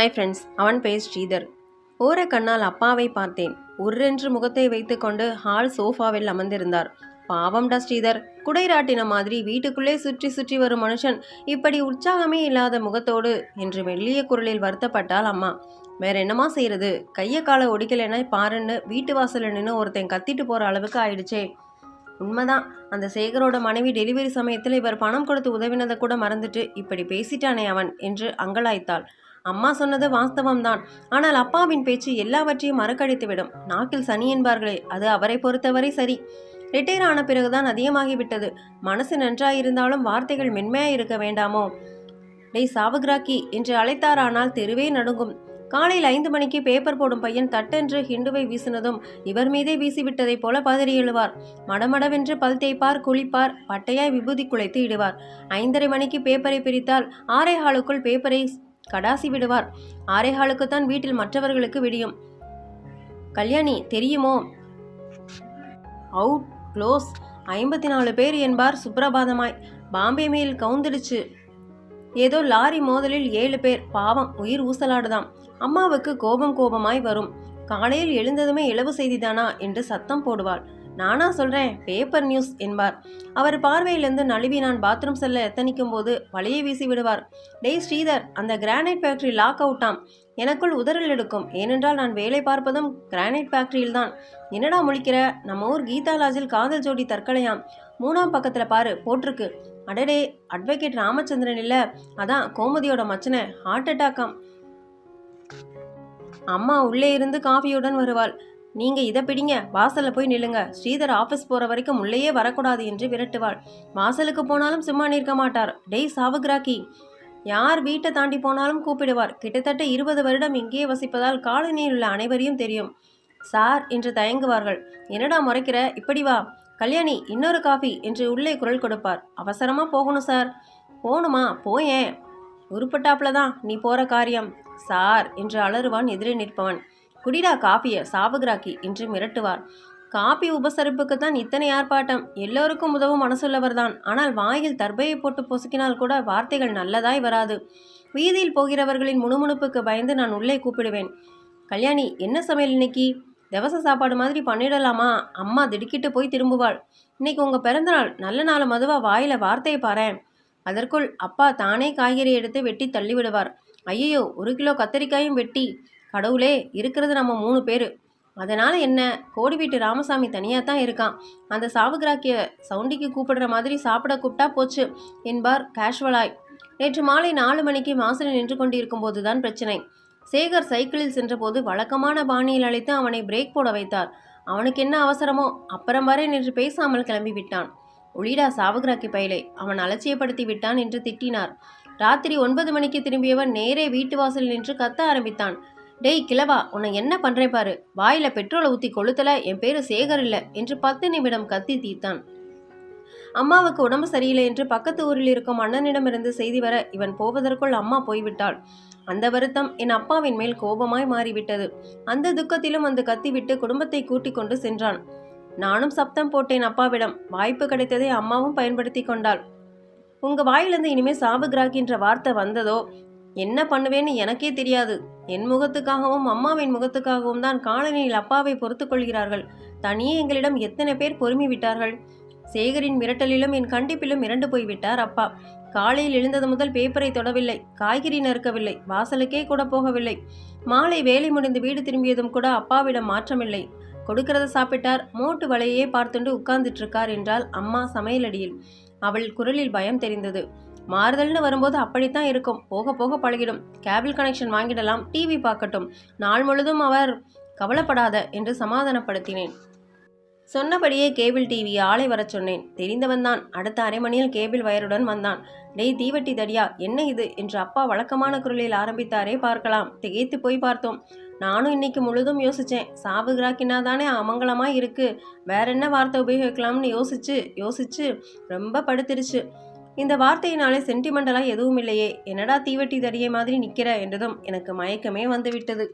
Hi friends அவன் பேர் ஸ்ரீதர். ஓர கண்ணால் அப்பாவை பார்த்தேன். உர்ரென்று முகத்தை வைத்துக்கொண்டு ஹால் சோஃபாவில் அமர்ந்திருந்தார். பாவம்டா ஸ்ரீதர் குடைராட்டின மாதிரி வீட்டுக்குள்ளே சுற்றி சுற்றி வரும் மனுஷன் இப்படி உற்சாகமே இல்லாத முகத்தோடு என்று மெல்லிய குரலில் வருத்தப்பட்டாள் அம்மா. வேற என்னமா செய்யறது கையை காலை ஒடிக்கலைன்னா பாருன்னு வீட்டு வாசலில் நின்று ஒருத்தன் கத்திட்டு போகிற அளவுக்கு ஆயிடுச்சே. உண்மைதான் அந்த சேகரோட மனைவி டெலிவரி சமயத்தில் இவர் பணம் கொடுத்து உதவினதை கூட மறந்துட்டு இப்படி பேசிட்டானே அவன் என்று அங்கலாய்த்தாள். அம்மா சொன்னது வாஸ்தவம்தான். ஆனால் அப்பாவின் பேச்சு எல்லாவற்றையும் மறக்கடித்துவிடும். நாக்கில் சனி என்பார்களே அது அவரை பொறுத்தவரை சரி. ரிட்டையர் ஆன பிறகுதான் அதிகமாகிவிட்டது. மனசு நன்றாயிருந்தாலும் வார்த்தைகள் மென்மையாக இருக்க வேண்டாமோ? டேய் சாவுகிராக்கி என்று அழைத்தாரானால் தெருவே நடுங்கும். காலையில் ஐந்து மணிக்கு பேப்பர் போடும் பையன் தட்டென்று ஹிண்டுவை வீசினதும் இவர் மீதே வீசிவிட்டதைப் போல பதறி எழுவார். மடமடவென்று பல் தேய்ப்பார் குளிப்பார் பட்டையாய் விபூதி குலைத்து இடுவார். ஐந்தரை மணிக்கு பேப்பரை பிரித்தால் ஆறே ஹாலுக்குள் பேப்பரை கடாசி விடுவார். ஆரேகாலுக்குத்தான் வீட்டில் மற்றவர்களுக்கு விடியும். கல்யாணி தெரியுமோ? அவுட் க்ளோஸ் ஐம்பத்தி நாலு பேர் என்பார் சுப்பிரபாதமாய். பாம்பே மேல் கவுந்துடுச்சு. ஏதோ லாரி மோதலில் ஏழு பேர். பாவம் உயிர் ஊசலாடுதாம். அம்மாவுக்கு கோபம் கோபமாய் வரும். காலையில் எழுந்ததுமே இளவு செய்திதானா? என்று சத்தம் போடுவாள். நானா சொல்கிறேன் பேப்பர் நியூஸ் என்பார். அவர் பார்வையிலிருந்து நழுவி நான் பாத்ரூம் செல்ல எத்தனிக்கும் போது வலையை வீசி விடுவார். டேய் ஸ்ரீதர் அந்த கிரானைட் ஃபேக்ட்ரி லாக் அவுட்டாம் எனக்குள் உதறல் எடுக்கும். ஏனென்றால் நான் வேலை பார்ப்பதும் கிரானைட் ஃபேக்ட்ரியில் தான். என்னடா முழிக்கிற? நம்ம ஊர் கீதா லாஜில் காதல் ஜோடி தற்கொலையாம். மூணாம் பக்கத்தில் பாரு போட்டிருக்கு. அடடே அட்வொகேட் ராமச்சந்திரன் இல்லை. அதான் கோமதியோட மச்சனை ஹார்ட் அட்டாக்காம் அம்மா உள்ளே இருந்து காஃபியுடன் வருவாள். நீங்க இதை பிடிங்க. வாசல்ல போய் நில்லுங்க. ஸ்ரீதர் ஆபீஸ் போற வரைக்கும் உள்ளேயே வரக்கூடாது என்று விரட்டுவாள். வாசலுக்கு போனாலும் சும்மா நிற்க மாட்டார். டேய் சாவுகிராக்கி. யார் வீட்டை தாண்டி போனாலும் கூப்பிடுவார். கிட்டத்தட்ட இருபது வருடம் இங்கே வசிப்பதால் காலனியில் உள்ள அனைவரையும் தெரியும். சார் என்று தயங்குவார்கள். என்னடா முறைக்கிற? இப்படி வா. கல்யாணி இன்னொரு காஃபி என்று உள்ளே குரல் கொடுப்பார். அவசரமா போகணும் சார். போகணுமா போயேன். உருப்பட்டாப்புல தான் நீ போற காரியம். சார் என்று அலறுவான் எதிரே நிற்பவன். குடிடா காஃபியை சாவுகிராக்கி என்று மிரட்டுவார். காப்பி உபசரிப்புக்கு தான் இத்தனை ஆர்ப்பாட்டம். எல்லோருக்கும் உதவும் மனசுள்ளவர் தான் ஆனால் வாயில் தர்பையை போட்டு பொசுக்கினால் கூட வார்த்தைகள் நல்லதாய் வராது. வீதியில் போகிறவர்களின் முணுமுணுப்புக்கு பயந்து நான் உள்ளே கூப்பிடுவேன். கல்யாணி என்ன சமையல் இன்னைக்கு? தவச சாப்பாடு மாதிரி பண்ணிடலாமா? அம்மா திடுக்கிட்டு போய் திரும்புவாள். இன்னைக்கு உங்கள் பிறந்தநாள். நல்ல நாள் மதுவா வாயில் வார்த்தையை பாரேன். அதற்குள் அப்பா தானே காய்கறி எடுத்து வெட்டி தள்ளிவிடுவார். ஐயையோ ஐயோ ஒரு கிலோ கத்தரிக்காயும் வெட்டி. கடவுளே இருக்கிறது நம்ம மூணு பேர். அதனால் என்ன? கோடி வீட்டு ராமசாமி தனியாக தான் இருக்கான். அந்த சாவுகிராக்கிய சவுண்டிக்கு கூப்பிடுற மாதிரி சாப்பிட கூப்பிட்டா போச்சு என்பார் கேஷுவலாய். நேற்று மாலை நாலு மணிக்கு வாசலில் நின்று கொண்டிருக்கும் போதுதான் பிரச்சனை. சேகர் சைக்கிளில் சென்றபோது வழக்கமான பாணியில் அழைத்து அவனை பிரேக் போட வைத்தார். அவனுக்கு என்ன அவசரமோ அப்புறம் வரை நின்று பேசாமல் கிளம்பி விட்டான். ஒளிடா சாவுகிராக்கி பயலை அவன் அலட்சியப்படுத்தி விட்டான் என்று திட்டினார். ராத்திரி ஒன்பது மணிக்கு திரும்பியவன் நேரே வீட்டு வாசலில் நின்று கத்த ஆரம்பித்தான். டேய் கிழவா உன்னை என்ன பண்ணுறேன் பாரு. வாயில் பெட்ரோலை ஊற்றி கொளுத்தல என் பேர் சேகர் இல்லை என்று பத்து நிமிடம் கத்தி தீர்த்தான். அம்மாவுக்கு உடம்பு சரியில்லை என்று பக்கத்து ஊரில் இருக்கும் அண்ணனிடமிருந்து செய்தி வர இவன் போவதற்குள் அம்மா போய்விட்டாள். அந்த வருத்தம் என் அப்பாவின் மேல் கோபமாய் மாறிவிட்டது. அந்த துக்கத்திலும் அந்த கத்திவிட்டு குடும்பத்தை கூட்டிக் கொண்டு சென்றான். நானும் சப்தம் போட்டேன் அப்பாவிடம். வாய்ப்பு கிடைத்ததை அம்மாவும் பயன்படுத்தி கொண்டாள். உங்க வாயிலிருந்து இனிமே என்ற வார்த்தை வந்ததோ என்ன பண்ணுவேன்னு எனக்கே தெரியாது. என் முகத்துக்காகவும் அம்மாவின் முகத்துக்காகவும் தான் காலனியில் அப்பாவை பொறுத்து கொள்கிறார்கள். தனியே எங்களிடம் எத்தனை பேர் பொறுமி விட்டார்கள்? சேகரின் மிரட்டலிலும் என் கண்டிப்பிலும் மிரண்டு போய்விட்டார் அப்பா. காலையில் எழுந்தது முதல் பேப்பரை தொடவில்லை. காய்கறி நறுக்கவில்லை. வாசலுக்கே கூட போகவில்லை. மாலை வேலை முடிந்து வீடு திரும்பியதும் கூட அப்பாவிடம் மாற்றமில்லை. கொடுக்கறத சாப்பிட்டார். மோட்டு வலையே பார்த்துண்டு உட்கார்ந்துட்டு இருக்கார் என்றால் அம்மா சமையலடியில். அவள் குரலில் பயம் தெரிந்தது. மாறுதல்னு வரும்போது அப்படித்தான் இருக்கும். போக போக பழகிடும். கேபிள் கனெக்ஷன் வாங்கிடலாம் டிவி பார்க்கட்டும். நாள் முழுதும் அவர் கவலைப்படாத என்று சமாதானப்படுத்தினேன். சொன்னபடியே கேபிள் டிவி ஆளை வரச் சொன்னேன். தெரிந்தவன் தான். அடுத்த அரை மணியில் கேபிள் வயருடன் வந்தான். டேய் தீவட்டி தடியா என்ன இது? என்று அப்பா வழக்கமான குரலில் ஆரம்பித்தாரே பார்க்கலாம். திகைத்து போய் பார்த்தோம். நானும் இன்னைக்கு முழுதும் யோசிச்சேன். சாவுகிராக்கினா தானே அமங்கலமாக இருக்கு. வேற என்ன வார்த்தை உபயோகிக்கலாம்னு யோசிச்சு யோசிச்சு ரொம்ப படுத்துருச்சு. இந்த வார்த்தையினாலே சென்டிமெண்டலாக எதுவும் இல்லையே என்னடா தீவட்டி தடியை மாதிரி நிற்கிற என்றதும் எனக்கு மயக்கமே வந்துவிட்டது.